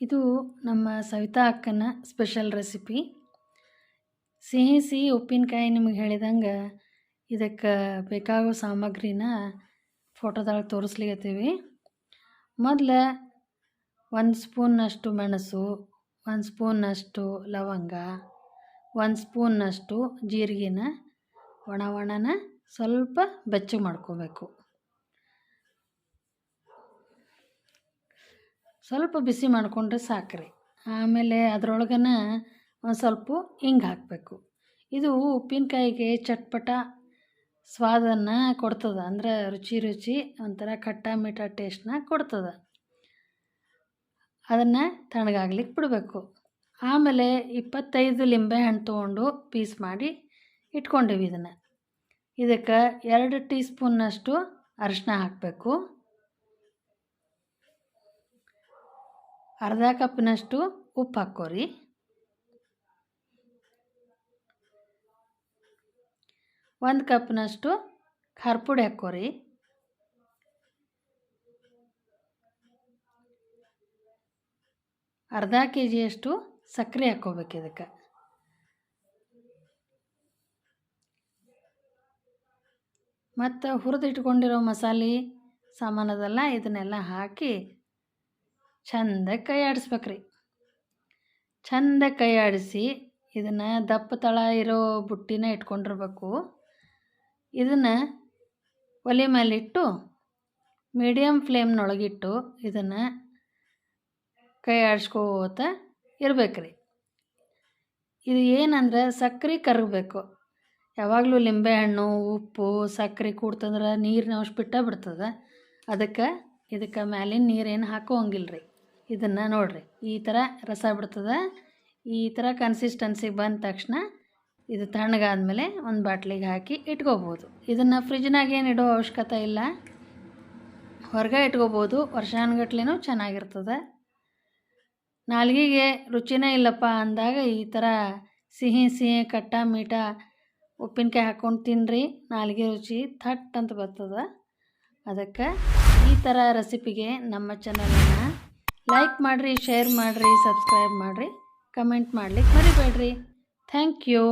ಇದು ನಮ್ಮ ಸವಿತಾ ಅಕ್ಕನ ಸ್ಪೆಷಲ್ ರೆಸಿಪಿ. ಸಿಹಿ ಸಿಹಿ ಉಪ್ಪಿನಕಾಯಿ ನಿಮಗೆ ಹೇಳಿದಂಗೆ ಇದಕ್ಕೆ ಬೇಕಾಗೋ ಸಾಮಗ್ರಿನ ಫೋಟೋದಾಗ ತೋರಿಸ್ಲಿಕತ್ತೀವಿ. ಮೊದಲು ಒಂದು ಸ್ಪೂನ್ನಷ್ಟು ಮೆಣಸು, ಒಂದು ಸ್ಪೂನ್ನಷ್ಟು ಲವಂಗ, ಒಂದು ಸ್ಪೂನ್ನಷ್ಟು ಜೀರಿಗೆನ ಒಣ ಒಣನ ಸ್ವಲ್ಪ ಬೆಚ್ಚಗೆ ಮಾಡ್ಕೋಬೇಕು. ಸ್ವಲ್ಪ ಬಿಸಿ ಮಾಡಿಕೊಂಡ್ರೆ ಸಾಕ್ರಿ. ಆಮೇಲೆ ಅದರೊಳಗನ ಒಂದು ಸ್ವಲ್ಪ ಹಿಂಗೆ ಹಾಕಬೇಕು. ಇದು ಉಪ್ಪಿನಕಾಯಿಗೆ ಚಟ್ಪಟ ಸ್ವಾದನ್ನು ಕೊಡ್ತದೆ. ಅಂದ್ರೆ ರುಚಿ ರುಚಿ ಒಂಥರ ಖಟ್ಟ ಮೀಠ ಟೇಸ್ಟ್ನ ಕೊಡ್ತದೆ. ಅದನ್ನು ತಣ್ಣಗಾಗ್ಲಿಕ್ಕೆ ಬಿಡಬೇಕು. ಆಮೇಲೆ ಇಪ್ಪತ್ತೈದು ಲಿಂಬೆ ಹಣ್ಣು ತೊಗೊಂಡು ಪೀಸ್ ಮಾಡಿ ಇಟ್ಕೊಂಡಿವಿ ಇದನ್ನು. ಇದಕ್ಕೆ ಎರಡು ಟೀ ಸ್ಪೂನ್ನಷ್ಟು ಅರಿಶಿನ ಹಾಕಬೇಕು. ಅರ್ಧ ಕಪ್ನಷ್ಟು ಉಪ್ಪು ಹಾಕೋರಿ ಒಂದು ಕಪ್ನಷ್ಟು ಖಾರ ಪುಡಿ ಹಾಕ್ಕೋರಿ. ಅರ್ಧ ಕೆ ಜಿಯಷ್ಟು ಸಕ್ಕರೆ ಹಾಕ್ಕೋಬೇಕು ಇದಕ್ಕೆ. ಮತ್ತು ಹುರಿದಿಟ್ಕೊಂಡಿರೋ ಮಸಾಲೆ ಸಾಮಾನದೆಲ್ಲ ಇದನ್ನೆಲ್ಲ ಹಾಕಿ ಚಂದ ಕೈ ಆಡಿಸ್ಬೇಕ್ರಿ. ಚಂದ ಕೈ ಆಡಿಸಿ ಇದನ್ನು ದಪ್ಪ ತಳ ಇರೋ ಬುಟ್ಟಿನ ಇಟ್ಕೊಂಡಿರ್ಬೇಕು. ಇದನ್ನು ಒಲೆ ಮೇಲಿಟ್ಟು ಮೀಡಿಯಮ್ ಫ್ಲೇಮ್ನೊಳಗಿಟ್ಟು ಇದನ್ನು ಕೈ ಆಡಿಸ್ಕೋತ ಇರಬೇಕ್ರಿ. ಇದು ಏನಂದ್ರೆ ಸಕ್ಕರೆ ಕರಗಬೇಕು. ಯಾವಾಗಲೂ ಲಿಂಬೆಹಣ್ಣು ಉಪ್ಪು ಸಕ್ಕರೆ ಕೂಡ್ತಂದ್ರೆ ನೀರಿನ ಅಂಶ ಬಿಟ್ಟ ಬಿಡ್ತದೆ. ಅದಕ್ಕೆ ಇದಕ್ಕೆ ಮ್ಯಾಲಿನ ನೀರೇನು ಹಾಕೋಂಗಿಲ್ಲ ರೀ ಇದನ್ನು ನೋಡಿರಿ. ಈ ಥರ ರಸ ಬಿಡ್ತದೆ. ಈ ಥರ ಕನ್ಸಿಸ್ಟೆನ್ಸಿಗೆ ಬಂದ ತಕ್ಷಣ ಇದು ತಣ್ಣಗಾದ್ಮೇಲೆ ಒಂದು ಬಾಟ್ಲಿಗೆ ಹಾಕಿ ಇಟ್ಕೋಬೋದು. ಇದನ್ನು ಫ್ರಿಜ್ನಾಗ ಏನು ಇಡೋ ಅವಶ್ಯಕತೆ ಇಲ್ಲ. ಹೊರಗೆ ಇಟ್ಕೋಬೋದು. ವರ್ಷಾನುಗಟ್ಲೆನೂ ಚೆನ್ನಾಗಿರ್ತದೆ. ನಾಲ್ಗೆಗೆ ರುಚಿನೇ ಇಲ್ಲಪ್ಪ ಅಂದಾಗ ಈ ಥರ ಸಿಹಿ ಸಿಹಿ, ಕಟ್ಟ, ಮೀಠ ಉಪ್ಪಿನಕಾಯಿ ಹಾಕ್ಕೊಂಡು ತಿನ್ನಿರಿ ನಾಲ್ಗೆ ರುಚಿ ಥಟ್ ಅಂತ ಬರ್ತದೆ. ಅದಕ್ಕೆ ಈ ಥರ ರೆಸಿಪಿಗೆ ನಮ್ಮ ಚಾನಲನ್ನು ಲೈಕ್ ಮಾಡಿರಿ ಶೇರ್ ಮಾಡಿರಿ ಸಬ್ಸ್ಕ್ರೈಬ್ ಮಾಡಿರಿ ಕಮೆಂಟ್ ಮಾಡ್ಲಿಕ್ಕೆ ಮರಿಬೇಡ್ರಿ. Thank you